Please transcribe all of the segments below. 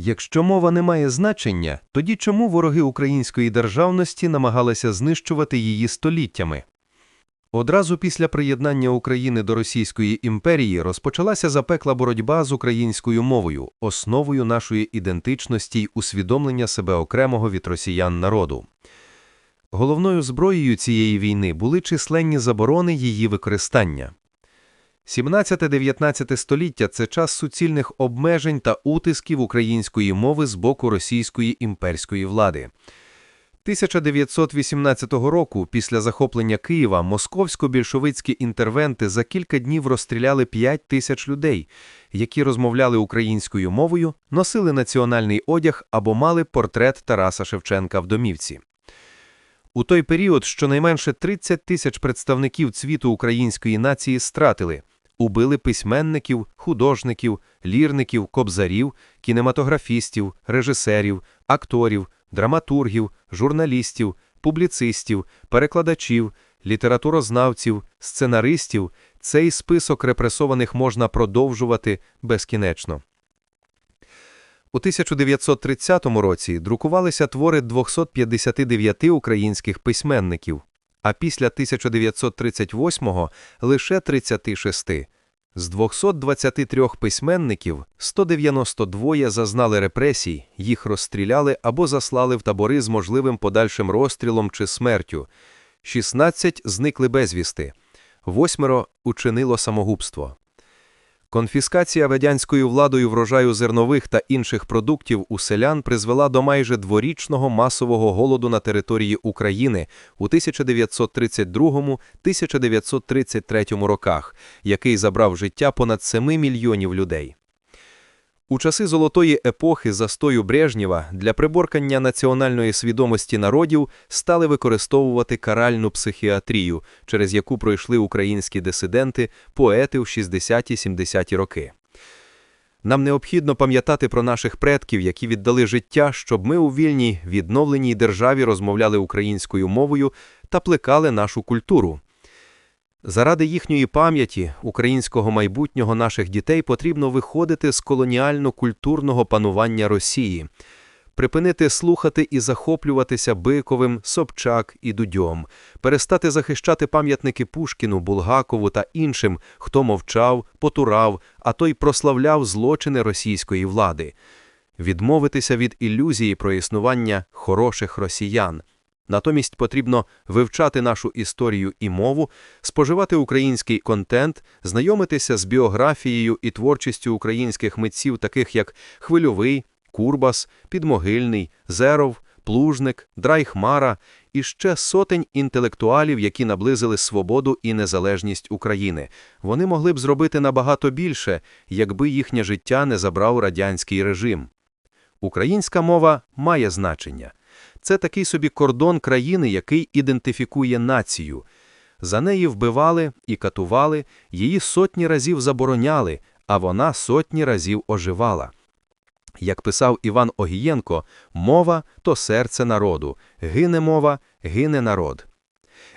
Якщо мова не має значення, тоді чому вороги української державності намагалися знищувати її століттями? Одразу після приєднання України до Російської імперії розпочалася запекла боротьба з українською мовою, основою нашої ідентичності й усвідомлення себе окремого від росіян народу. Головною зброєю цієї війни були численні заборони її використання. 17-19 століття – це час суцільних обмежень та утисків української мови з боку російської імперської влади. 1918 року, після захоплення Києва, московсько-більшовицькі інтервенти за кілька днів розстріляли 5 тисяч людей, які розмовляли українською мовою, носили національний одяг або мали портрет Тараса Шевченка в домівці. У той період щонайменше 30 тисяч представників цвіту української нації стратили, убили письменників, художників, лірників, кобзарів, кінематографістів, режисерів, акторів, драматургів, журналістів, публіцистів, перекладачів, літературознавців, сценаристів. Цей список репресованих можна продовжувати безкінечно. У 1930 році друкувалися твори 259 українських письменників, а після 1938-го – лише 36. З 223 письменників 192 зазнали репресій, їх розстріляли або заслали в табори з можливим подальшим розстрілом чи смертю. 16 зникли безвісти, восьмеро учинило самогубство. Конфіскація радянською владою врожаю зернових та інших продуктів у селян призвела до майже дворічного масового голоду на території України у 1932-1933 роках, який забрав життя понад 7 мільйонів людей. У часи золотої епохи застою Брежнєва для приборкання національної свідомості народів стали використовувати каральну психіатрію, через яку пройшли українські дисиденти, поети в 60-70-ті роки. Нам необхідно пам'ятати про наших предків, які віддали життя, щоб ми у вільній, відновленій державі розмовляли українською мовою та плекали нашу культуру. Заради їхньої пам'яті, українського майбутнього наших дітей потрібно виходити з колоніально-культурного панування Росії, припинити слухати і захоплюватися Биковим, Собчак і Дудьом, перестати захищати пам'ятники Пушкіну, Булгакову та іншим, хто мовчав, потурав, а то й прославляв злочини російської влади, відмовитися від ілюзії про існування хороших росіян. Натомість потрібно вивчати нашу історію і мову, споживати український контент, знайомитися з біографією і творчістю українських митців, таких як Хвильовий, Курбас, Підмогильний, Зеров, Плужник, Драйхмара і ще сотень інтелектуалів, які наблизили свободу і незалежність України. Вони могли б зробити набагато більше, якби їхнє життя не забрав радянський режим. Українська мова має значення. Це такий собі кордон країни, який ідентифікує націю. За неї вбивали і катували, її сотні разів забороняли, а вона сотні разів оживала. Як писав Іван Огієнко, мова то серце народу, гине мова, гине народ.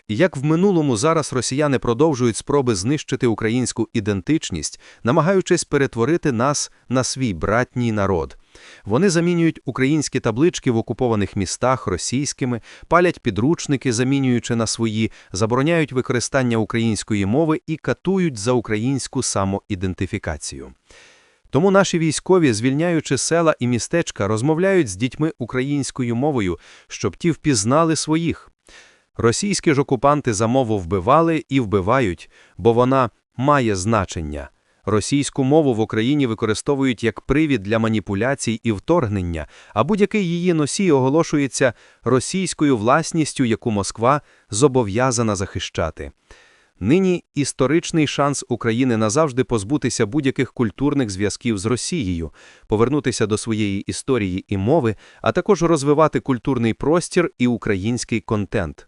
І як в минулому зараз росіяни продовжують спроби знищити українську ідентичність, намагаючись перетворити нас на свій братній народ. Вони замінюють українські таблички в окупованих містах російськими, палять підручники, замінюючи на свої, забороняють використання української мови і катують за українську самоідентифікацію. Тому наші військові, звільняючи села і містечка, розмовляють з дітьми українською мовою, щоб ті впізнали своїх. Російські ж окупанти за мову вбивали і вбивають, бо вона має значення. Російську мову в Україні використовують як привід для маніпуляцій і вторгнення, а будь-який її носій оголошується російською власністю, яку Москва зобов'язана захищати. Нині історичний шанс України назавжди позбутися будь-яких культурних зв'язків з Росією, повернутися до своєї історії і мови, а також розвивати культурний простір і український контент.